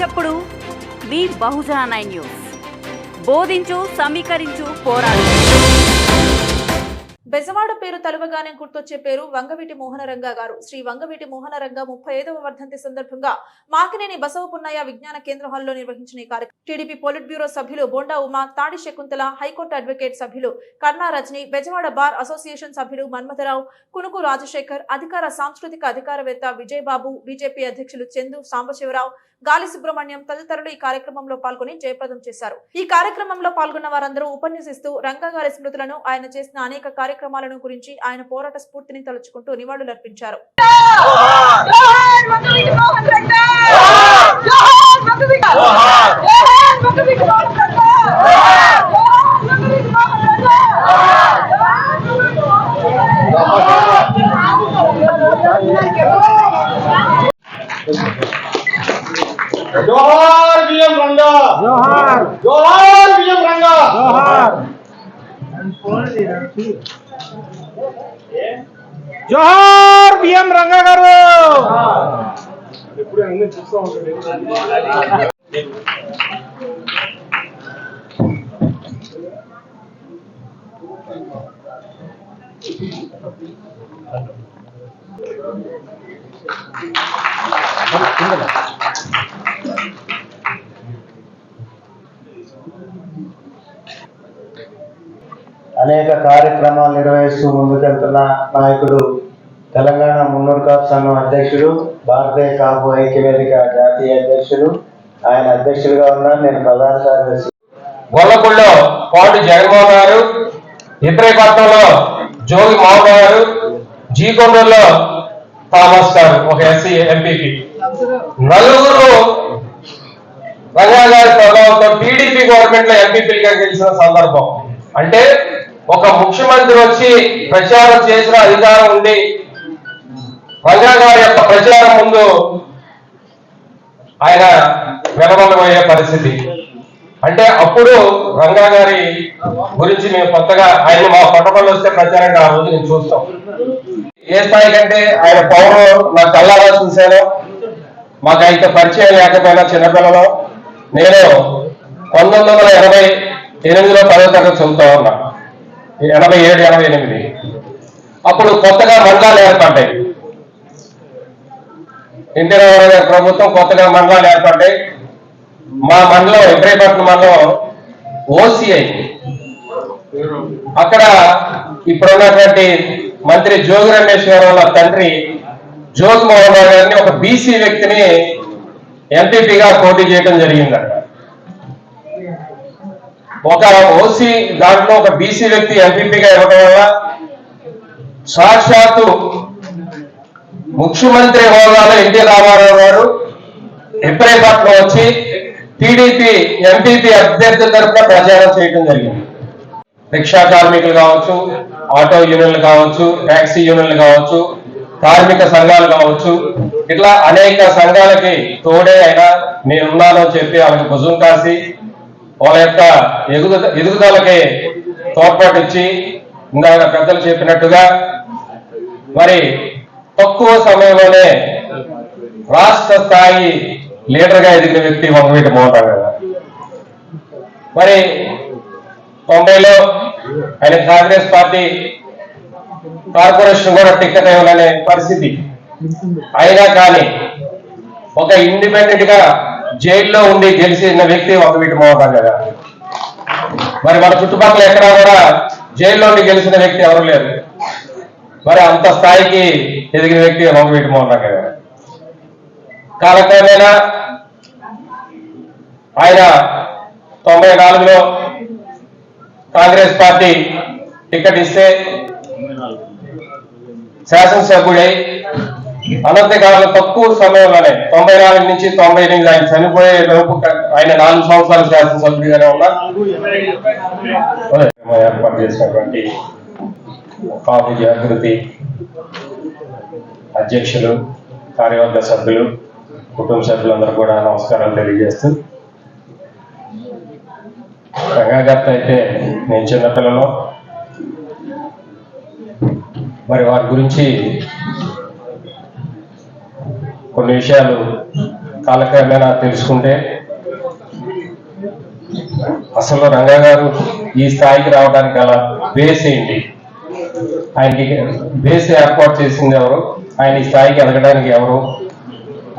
చప్పుడు. మీ Bahujana nine news. బోధించు సమీకరించు పోరాడు. బెజవాడ పేరు తలవగానే గుర్తొచ్చే పేరు వంగవీటి మోహనరంగ గారు. శ్రీ వంగవీటి మోహనరంగ ముప్పై ఐదవ వర్ధంతి సందర్భంగా మాకినేని బసవపున్నయ్య విజ్ఞాన కేంద్ర హాల్లో నిర్వహించిన కార్యక్రమం. టీడీపీ పోలిట్ బ్యూరో సభ్యులు బోండా ఉమా తాడి శకుంతల హైకోర్టు అడ్వకేట్ సభ్యులు కర్ణా రజని బెజవాడ బార్ అసోసియేషన్ సభ్యులు మన్మథరావు కునుకు రాజశేఖర్ అధికార సాంస్కృతిక అధికారవేత్త విజయబాబు బీజేపీ అధ్యక్షులు చందు సాంబశివరావు గాలి సుబ్రహ్మణ్యం తదితరులు ఈ కార్యక్రమంలో పాల్గొని జయప్రదం చేశారు ఈ కార్యక్రమంలో పాల్గొన్న వారందరూ ఉపన్యసిస్తూ రంగగారి స్మృతులను ఆయన చేసిన అనేక కార్యక్రమాలను గురించి ఆయన పోరాట స్ఫూర్తిని తలుచుకుంటూ నివాళులర్పించారు జోహార్ బిఎం రంగా గారు ఎప్పుడు అన్ని చూస్తూ ఉంటాడు అనేక కార్యక్రమాలు నిర్వహిస్తూ ముందుకెళ్తున్న నాయకుడు తెలంగాణ మున్నూరు కాపు సంఘం అధ్యక్షుడు భారతీయ కాపు ఐక్యవేదిక జాతీయ అధ్యక్షుడు. ఆయన అధ్యక్షుడిగా ఉన్నారు నేను ప్రధాన కార్యదర్శి. గొల్లపూడిలో పాటు జగన్మోహన్ గారు ఇబ్రహీపట్నంలో జోగి మోహన్ గారు జీకొండూరులో థామస్ గారు ఒక ఎస్సీ ఎంపీకి. నలుగురు రంగా గారి ప్రభావంతో టీడీపీ గవర్నమెంట్లో ఎంపీపీలుగా గెలిచిన సందర్భం. అంటే ఒక ముఖ్యమంత్రి వచ్చి ప్రచారం చేసిన అధికారం ఉండి రంగా గారి యొక్క ప్రచారం ముందు ఆయన వెనబలమయ్యే పరిస్థితి. అంటే అప్పుడు రంగా గారి గురించి మేము కొత్తగా ఆయన మా పట్టణంలో వస్తే ప్రచారంగా ఆ రోజు నేను చూస్తాం. ఏ స్థాయి కంటే ఆయన పౌరులు నా కళ్ళారా చూశాను. మాకు అయితే పరిచయం లేకపోయినా చిన్నపిల్లలో. నేను పంతొమ్మిది వందల ఎనభై ఎనిమిదిలో పదో తరగతి చదువుతా ఉన్నా. ఎనభై ఏడు ఎనభై ఎనిమిది. అప్పుడు కొత్తగా మండలాలు ఏర్పడ్డాయి. ఇందిరా రామారావు గారి ప్రభుత్వం కొత్తగా మండలాలు ఏర్పడ్డాయి. మా మండలం ఇబ్రాహీపట్నం మండలం ఓసీఐ అక్కడ ఇప్పుడున్నటువంటి మంత్రి జోగి రమేష్ గారు తండ్రి జోగి మోహన్ గారిని ఒక బీసీ వ్యక్తిని ఎంపీపీగా పోటీ చేయడం జరిగింది అక్కడ ఒక ఓసీ దాంట్లో ఒక బీసీ వ్యక్తి ఎంపీపీగా ఇవ్వడం వల్ల సాక్షాత్తు ముఖ్యమంత్రి హోదాలో ఎన్టీ రామారావు గారు ఇబ్రాహీపట్నం వచ్చి టీడీపీ ఎంపీపీ అభ్యర్థి తరఫున ప్రచారం చేయడం జరిగింది. రిక్షా కార్మికులు కావచ్చు ఆటో యూనియన్లు కావచ్చు ట్యాక్సీ యూనియన్లు కావచ్చు కార్మిక సంఘాలు కావచ్చు ఇట్లా అనేక సంఘాలకి తోడే అయినా నేనున్నానో చెప్పి ఆమెకు భుజం కాసి వాళ్ళ యొక్క ఎదుగు ఎదుగుదలకి తోడ్పాటు ఇచ్చి ఇందాక పెద్దలు చెప్పినట్టుగా మరి తక్కువ సమయంలోనే రాష్ట్ర స్థాయి లీడర్గా ఎదిగిన వ్యక్తి వంగవీటి మోహన్ గారు. మరి తొంభైలో ఆయన కాంగ్రెస్ పార్టీ కార్పొరేషన్ కూడా టిక్కెట్ ఇవ్వాలనే పరిస్థితి అయినా కానీ ఒక ఇండిపెండెంట్గా జైల్లో ఉండి గెలిచిన వ్యక్తి వంగవీటి మోహన్ రావు గారు మరి మన చుట్టుపక్కల ఎక్కడా కూడా జైల్లో ఉండి గెలిచిన వ్యక్తి ఎవరు లేరు. మరి అంత స్థాయికి ఎదిగిన వ్యక్తి వంగవీటి మోహన్ రావు గారు కాలక్రమేణా ఆయన తొంభై నాలుగులో కాంగ్రెస్ పార్టీ టికెట్ ఇస్తే శాసనసభ్యుడై అనంతకాలం తక్కువ సమయంలోనే తొంభై నాలుగు నుంచి తొంభై ఎనిమిది ఆయన చనిపోయే లోపు ఆయన నాలుగు సంవత్సరాలు శాసనసభ్యుడిగానే ఉన్నా. ఏర్పాటు చేసినటువంటి కాపు జాగృతి అధ్యక్షులు కార్యవర్గ సభ్యులు కుటుంబ సభ్యులందరూ కూడా నమస్కారాలు తెలియజేస్తూ రంగాగర్త అయితే నేను చిన్నపిల్లలో. మరి వారి గురించి కొన్ని విషయాలు కాలక్రమేణా తెలుసుకుంటే అసలు రంగా గారు ఈ స్థాయికి రావడానికి అలా బేస్ ఏంటి? ఆయనకి బేస్ ఏర్పాటు చేసింది ఎవరు? ఆయన ఈ స్థాయికి ఎదగడానికి ఎవరు?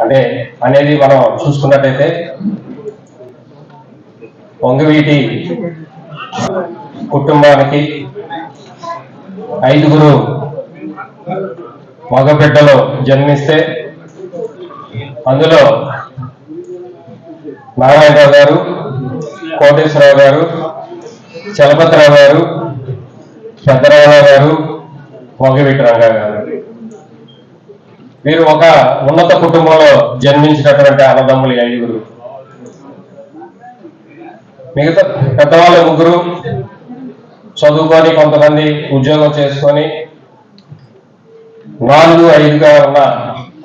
అంటే అనేది మనం చూసుకున్నట్టయితే వంగవీటి కుటుంబానికి ఐదుగురు మగబిడ్డలు జన్మిస్తే అందులో నారాయణరావు గారు కోటేశ్వరరావు గారు చలపతిరావు గారు పెద్దరావు గారు వంగవీటి గారు. వీరు ఒక ఉన్నత కుటుంబంలో జన్మించినటువంటి అన్నదమ్ములు ఐదుగురు. మిగతా పెద్దవాళ్ళ ముగ్గురు చదువుకొని కొంతమంది ఉద్యోగం చేసుకొని నాలుగు ఐదుగా ఉన్న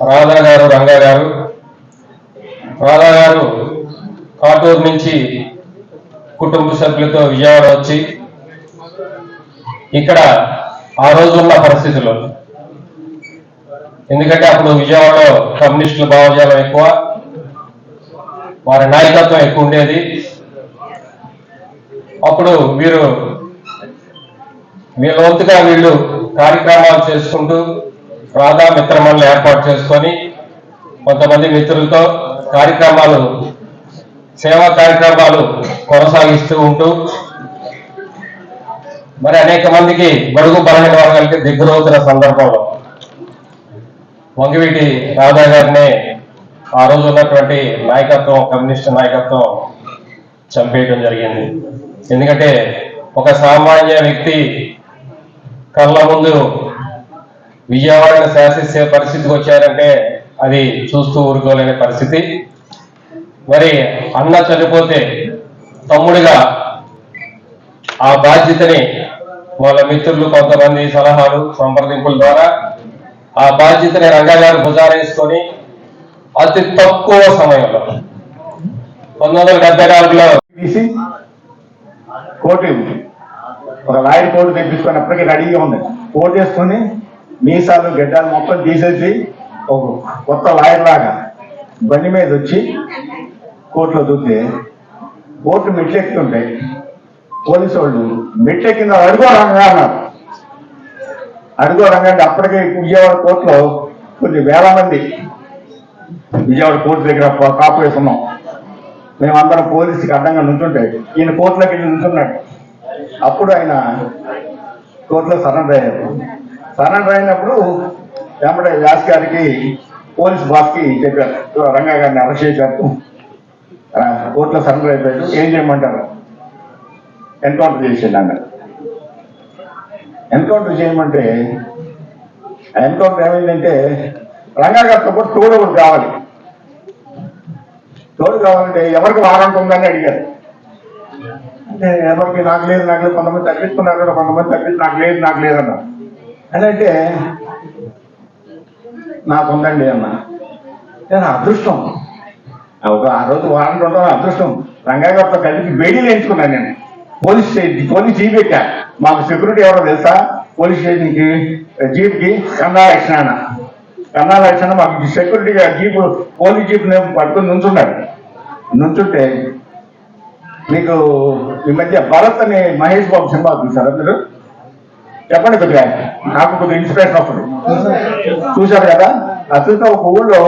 రాధా గారు రంగా గారు రాధా గారు కాటూరు నుంచి కుటుంబ సభ్యులతో విజయవాడ వచ్చి ఇక్కడ ఆ రోజున్న పరిస్థితులు. ఎందుకంటే అప్పుడు విజయవాడలో కమ్యూనిస్టుల భావజాలం ఎక్కువ వారి నాయకత్వం ఎక్కువ ఉండేది. అప్పుడు వీరు వీళ్ళ వంతుగా వీళ్ళు కార్యక్రమాలు చేసుకుంటూ రాధా మిత్రమణులు ఏర్పాటు చేసుకొని కొంతమంది మిత్రులతో కార్యక్రమాలు సేవా కార్యక్రమాలు కొనసాగిస్తూ ఉంటూ మరి అనేక మందికి బడుగు బలహీన వర్గాలకి దిగ్గురవుతున్న సందర్భంలో వంగివీటి రాధా గారిని ఆ రోజు ఉన్నటువంటి నాయకత్వం కమ్యూనిస్ట్ నాయకత్వం చంపేయడం జరిగింది. ఎందుకంటే ఒక సామాన్య వ్యక్తి కళ్ళ ముందు విజయవాడను శాసిస్తే పరిస్థితికి వచ్చారంటే అది చూస్తూ ఊరుకోలేని పరిస్థితి. మరి అన్న చనిపోతే తమ్ముడిగా ఆ బాధ్యతని వాళ్ళ మిత్రులు కొంతమంది సలహాలు సంప్రదింపుల ద్వారా ఆ బాధ్యతని రంగా గారు భుజారేసుకొని అతి తక్కువ సమయంలో పంతొమ్మిది వందల డెబ్బై నాలుగులో తీసి ఒక లాయర్ కోటు తెప్పించుకొని అప్పటికి రెడీగా ఉంది. కోర్టు వేసుకొని మీసాలు గడ్డాలు మొత్తం తీసేసి ఒక కొత్త లాయర్ లాగా బండి మీద వచ్చి కోర్టులో దూకితే కోర్టు మెట్లెక్కుతుంటే పోలీసు వాళ్ళు మెట్లెక్కింద అడుగో రంగా అన్నారు. అడుగో రంగా అంటే అప్పటికే విజయవాడ కోర్టులో కొన్ని వేల మంది విజయవాడ కోర్టు దగ్గర కాపు వేసున్నాం మేమందరం పోలీసుకి అడ్డంగా నుంచుంటే ఈయన కోర్టులోకి వెళ్ళి నుంచున్నాడు. అప్పుడు ఆయన కోర్టులో సరెండర్ అయ్యారు. సరెండర్ అయినప్పుడు వెంబడే వ్యాస్ గారికి పోలీస్ బాస్కి చెప్పారు. రంగా గారిని అరెస్ట్ చేశారు. కోర్టులో సరెండర్ అయిపోయాడు ఏం చేయమంటారు? ఎన్కౌంటర్ చేసేది అన్నారు. ఎన్కౌంటర్ చేయమంటే ఎన్కౌంటర్ ఏమైందంటే రంగా గారితో పాటు తోడు ఒకటి కావాలి. తోడు కావాలంటే ఎవరికి వారంట్ ఉందని అడిగారు. అంటే ఎవరికి నాకు లేదు నాకు లేదు కొంతమంది తగ్గించుకున్నారు కొంతమంది తగ్గించి నాకు లేదు నాకు లేదన్నారు అని అంటే నాకు ఉందండి అన్న. నేను అదృష్టం. ఒక ఆ రోజు వారంట్ ఉండడం అదృష్టం. రంగా గారితో కలిపి బేడీలు ఎంచుకున్నాను నేను. పోలీస్ స్టేషన్ పోలీస్ జీప్ ఎక్కా. మాకు సెక్యూరిటీ ఎవరో తెలుసా? పోలీస్ స్టేషన్కి జీప్కి కన్నా లక్షణ కన్నా లక్షణ మాకు సెక్యూరిటీగా జీప్ పోలీస్ జీప్ పట్టుకుని నుంచున్నాడు నుంచుంటే మీకు ఈ మధ్య భరత్ అనే మహేష్ బాబు సినిమా చూసారా మీరు? చెప్పండి కొద్దిగా. నాకు కొద్దిగా ఇన్స్పిరేషన్ వస్తుంది. చూశారు కదా? అసలు ఒక ఊళ్ళో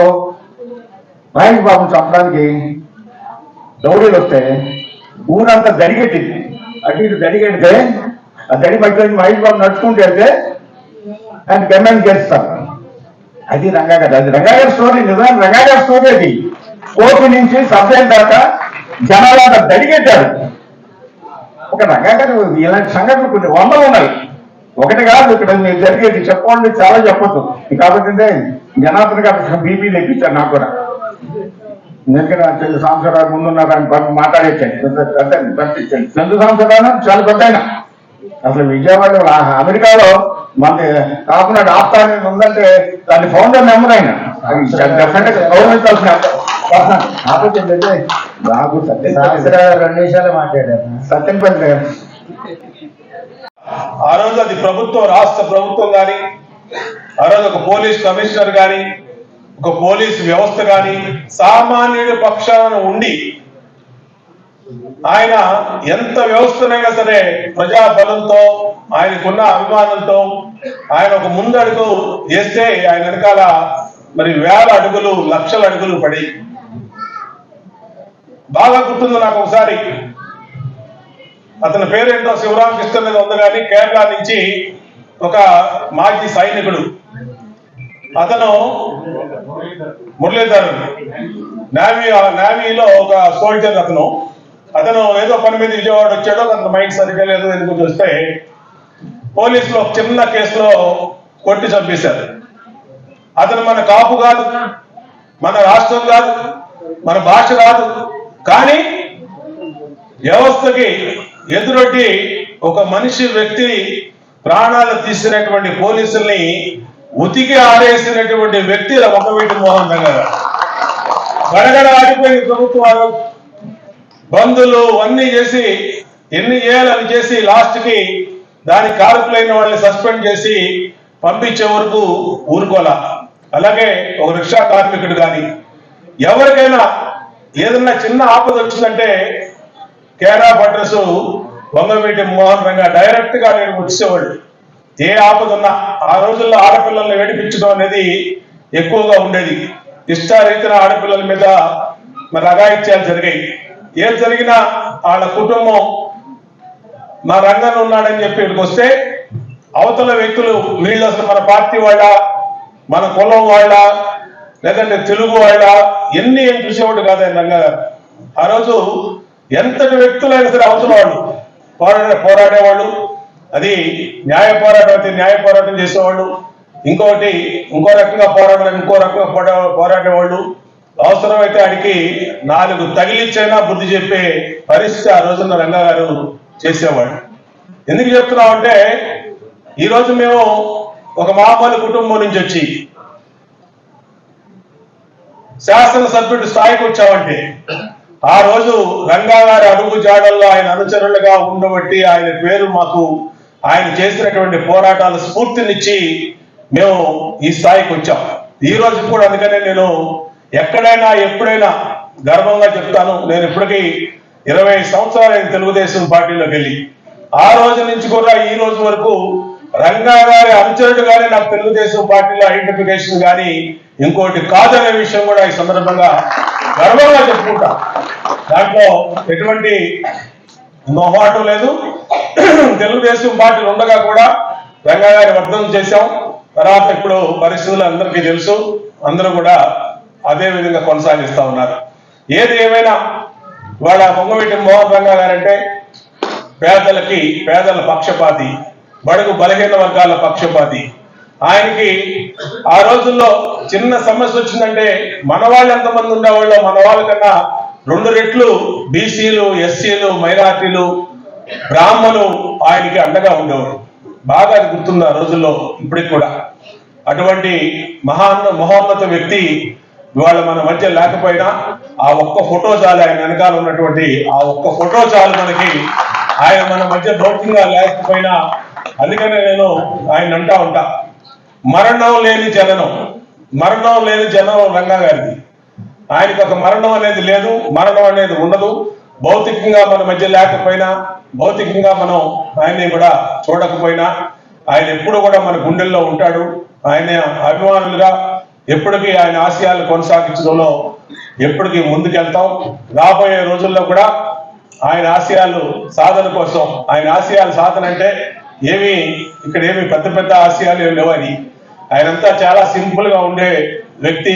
మహేష్ బాబుని చంపడానికి దౌడీలు వస్తే ఊరంతా దడిగెట్టింది అటు ఇటు దడిగెడితే ఆ దడి మధ్యలో మహేష్ బాబు నడుచుకుంటూ వెళ్తే ఆయన గమ్యాన్ని చేస్తారు. అది రంగాగారు అది రంగాగారి స్టోరీ నిజమైన రంగాగారి స్టోరీ అది. కోర్టు నుంచి సబ్జెక్ట్ దాకా జనాలు దడిగెట్టారు. ఒక రంగాగారు ఇలాంటి సంఘటనలు కొన్ని వందలు ఉన్నాయి. ఒకటి కాదు ఇక్కడ మీరు జరిగేది. చెప్పండి చాలా చెప్పొద్దు కాబట్టి జనార్దన్ గారు బీపీ తెప్పించారు నాకు కూడా. ఎందుకంటే చంద్ర సంవత్సరాలు ముందున్నారు ఆయన పాపం మాట్లాడేచ్చాను పెద్ద చంద్ర సంవత్సరాలు చాలా పెద్ద ఆయన. అసలు విజయవాడలో ఆ అమెరికాలో మన కాపునాడు ఆప్తా అనేది ఉందంటే దాని ఫౌండర్ నెంబర్ ఆయన. అది డెఫినెట్. కాకపోతే ఏంటంటే నాకు సత్యం రెండు నిమిషాలు మాట్లాడారు. సత్యంపల్లి గారు ఆ రోజు అది ప్రభుత్వం రాష్ట్ర ప్రభుత్వం కానీ ఆ రోజు ఒక పోలీస్ కమిషనర్ కానీ ఒక పోలీస్ వ్యవస్థ కానీ సామాన్యుడి పక్షాన ఉండి ఆయన ఎంత వ్యవస్థనైనా సరే ప్రజా బలంతో ఆయనకున్న అభిమానంతో ఆయన ఒక ముందడుగు వేస్తే ఆయన వెనకాల మరి వేల అడుగులు లక్షల అడుగులు పడి. బాగా గుర్తుంది నాకు ఒకసారి. అతని పేరేంటో శివరామకృష్ణ మీద ఉంది కానీ కేరళ నుంచి ఒక మాజీ సైనికుడు. అతను మురళీధర్ నావీ నావీలో ఒక సోల్జర్ అతను. అతను ఏదో పని మీద విజయవాడ వచ్చాడో అతను మైండ్ సరిగ్గా లేదు ఎందుకు వస్తే పోలీసులు ఒక చిన్న కేసులో కొట్టి చంపేశారు. అతను మన కాపు కాదు మన రాష్ట్రం కాదు మన భాష కాదు కానీ వ్యవస్థకి ఎదురొడ్డి ఒక మనిషి వ్యక్తి ప్రాణాలు తీసినటువంటి పోలీసుల్ని ఉతికి ఆరేసినటువంటి వ్యక్తి ఒకవీటి మోహన్ దగ్గర గడగడ ఆడిపోయిన ప్రభుత్వాలు బంధులు అన్ని చేసి ఎన్ని చేయాలని చేసి లాస్ట్కి దాని కారుకులైన వాళ్ళని సస్పెండ్ చేసి పంపించే వరకు ఊరుకోలా. అలాగే ఒక రిక్షా కార్మికుడు కానీ ఎవరికైనా ఏదన్నా చిన్న ఆపద వచ్చిందంటే కేరా బట్రస్ వంగవీటి మోహన్ రంగా డైరెక్ట్గా నేను వచ్చేవాళ్ళు. ఏ ఆపదున్నా ఆ రోజుల్లో ఆడపిల్లల్ని వేడిపించడం అనేది ఎక్కువగా ఉండేది. ఇష్టారీతిన ఆడపిల్లల మీద మరి అగాయిత్యాలు జరిగాయి. ఏం జరిగినా వాళ్ళ కుటుంబం మా రంగన్ ఉన్నాడని చెప్పి ఇక్కడికి వస్తే అవతల వ్యక్తులు వీళ్ళు అసలు మన పార్టీ వాళ్ళ మన కులం వాళ్ళ లేదంటే తెలుగు వాళ్ళ ఎన్ని ఏం చూసేవాడు కాదండి రంగ ఆ రోజు ఎంతటి వ్యక్తులైనా సరే అవసరం వాళ్ళు పోరాడే పోరాడేవాళ్ళు అది న్యాయ పోరాటం అయితే న్యాయ పోరాటం చేసేవాళ్ళు. ఇంకోటి ఇంకో రకంగా పోరాడాలి ఇంకో రకంగా పోరా పోరాడేవాళ్ళు. అవసరమైతే ఆడికి నాలుగు తగిలించైనా బుద్ధి చెప్పే పరిస్థితి ఆ రోజున రంగా గారు చేసేవాడు ఎందుకు చెప్తున్నామంటే ఈరోజు మేము ఒక మామూలు కుటుంబం నుంచి వచ్చి శాసనసభ్యుడి స్థాయికి వచ్చామంటే ఆ రోజు రంగా గారి అడుగు జాడల్లో ఆయన అనుచరులుగా ఉండబట్టి ఆయన పేరు మాకు ఆయన చేసినటువంటి పోరాటాలు స్ఫూర్తినిచ్చి మేము ఈ స్థాయికి వచ్చాం. ఈ రోజు కూడా అందుకనే నేను ఎక్కడైనా ఎప్పుడైనా గర్వంగా చెప్తాను. నేను ఇప్పటికీ ఇరవై సంవత్సరాలు తెలుగుదేశం పార్టీలోకి వెళ్ళి. ఆ రోజు నుంచి కూడా ఈ రోజు వరకు రంగా గారి అనుచరుడుగానే నాకు తెలుగుదేశం పార్టీలో ఐడెంటిఫికేషన్ కానీ ఇంకోటి కాదనే విషయం కూడా ఈ సందర్భంగా గర్వంగా చెప్పుకుంటా. దాంట్లో ఎటువంటి మొహమాటం లేదు. తెలుగుదేశం పార్టీలు ఉండగా కూడా రంగా గారి వర్ధనం చేశాం. తర్వాత ఇప్పుడు పరిస్థితులు అందరికీ తెలుసు. అందరూ కూడా అదే విధంగా కొనసాగిస్తా ఉన్నారు. ఏది ఏమైనా వాళ్ళ పొంగవీటి మోహన్ రంగా గారంటే పేదలకి పేదల పక్షపాతి బడుగు బలహీన వర్గాల పక్షపాతి ఆయనకి ఆ రోజుల్లో చిన్న సమస్య వచ్చిందంటే మన వాళ్ళు ఎంతమంది ఉండేవాళ్ళు మన వాళ్ళకన్నా రెండు రెట్లు బీసీలు ఎస్సీలు మైనార్టీలు బ్రాహ్మణులు ఆయనకి అండగా ఉండేవారు. బాగా అది గుర్తుంది ఆ రోజుల్లో ఇప్పటికి కూడా. అటువంటి మహాన్న మహోన్నత వ్యక్తి ఇవాళ మన మధ్య లేకపోయినా ఆ ఒక్క ఫోటో చాలు ఆయన వెనకాల ఉన్నటువంటి ఆ ఒక్క ఫోటో చాలు మనకి. ఆయన మన మధ్య భౌతికంగా లేకపోయినా అందుకనే నేను ఆయన అంటా ఉంటా మరణం లేని జననం మరణం లేని జననం రంగా గారిది. ఆయనకి ఒక మరణం అనేది లేదు మరణం అనేది ఉండదు. భౌతికంగా మన మధ్య లేకపోయినా భౌతికంగా మనం ఆయన్ని కూడా చూడకపోయినా ఆయన ఎప్పుడు కూడా మన గుండెల్లో ఉంటాడు. ఆయన అభిమానులుగా ఎప్పటికీ ఆయన ఆశయాలు కొనసాగించడంలో ఎప్పటికీ ముందుకెళ్తాం. రాబోయే రోజుల్లో కూడా ఆయన ఆశయాలు సాధన కోసం ఆయన ఆశయాలు సాధన అంటే ఏమి ఇక్కడ ఏమి పెద్ద పెద్ద ఆశయాలు ఏమి లేవని ఆయనంతా చాలా సింపుల్గా ఉండే వ్యక్తి.